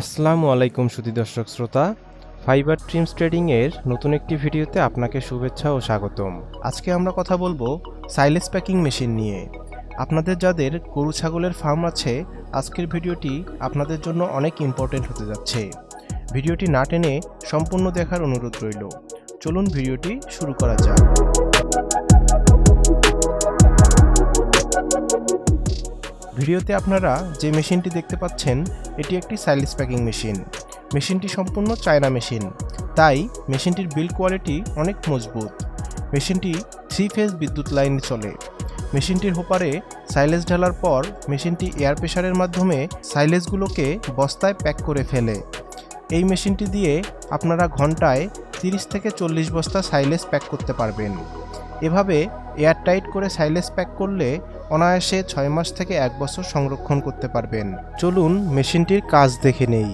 আসসালামু আলাইকুম সুধী দর্শক শ্রোতা। ফাইবার ট্রিমস ট্রেডিং এর নতুন একটি ভিডিওতে আপনাকে শুভেচ্ছা ও স্বাগতম। আজকে আমরা কথা বলব সাইলেস প্যাকিং মেশিন নিয়ে। আপনাদের যাদের গরু ছাগলের ফার্ম আছে, আজকের ভিডিওটি আপনাদের জন্য অনেক ইম্পর্টেন্ট হতে যাচ্ছে। ভিডিওটি না টেনে সম্পূর্ণ দেখার অনুরোধ রইল। চলুন ভিডিওটি শুরু করা যাক। ভিডিওতে আপনারা যে মেশিনটি দেখতে পাচ্ছেন, এটি একটি সাইলেস প্যাকিং মেশিন। মেশিনটি সম্পূর্ণ চায়না মেশিন। তাই মেশিনটির বিল্ড কোয়ালিটি অনেক মজবুত। মেশিনটি থ্রি ফেজ বিদ্যুৎ লাইনে চলে। মেশিনটির হোপারে সাইলেজ ঢালার পর মেশিনটি এয়ার প্রেশারের মাধ্যমে সাইলেজগুলোকে বস্তায় প্যাক করে ফেলে। এই মেশিনটি দিয়ে আপনারা ঘন্টায় তিরিশ থেকে চল্লিশ বস্তা সাইলেজ প্যাক করতে পারবেন। এভাবে এয়ার টাইট করে সাইলেজ প্যাক করলে অনায়াসে ছয় মাস থেকে এক বছর সংরক্ষণ করতে পারবেন। চলুন মেশিনটির কাজ দেখে নেই।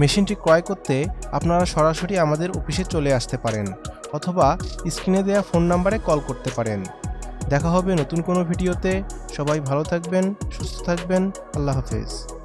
মেশিনটি ক্রয় করতে আপনারা সরাসরি আমাদের অফিসে চলে আসতে পারেন অথবা স্ক্রিনে দেওয়া ফোন নাম্বারে কল করতে পারেন। দেখা হবে নতুন কোনো ভিডিওতে। সবাই ভালো থাকবেন, সুস্থ থাকবেন। আল্লাহ হাফেজ।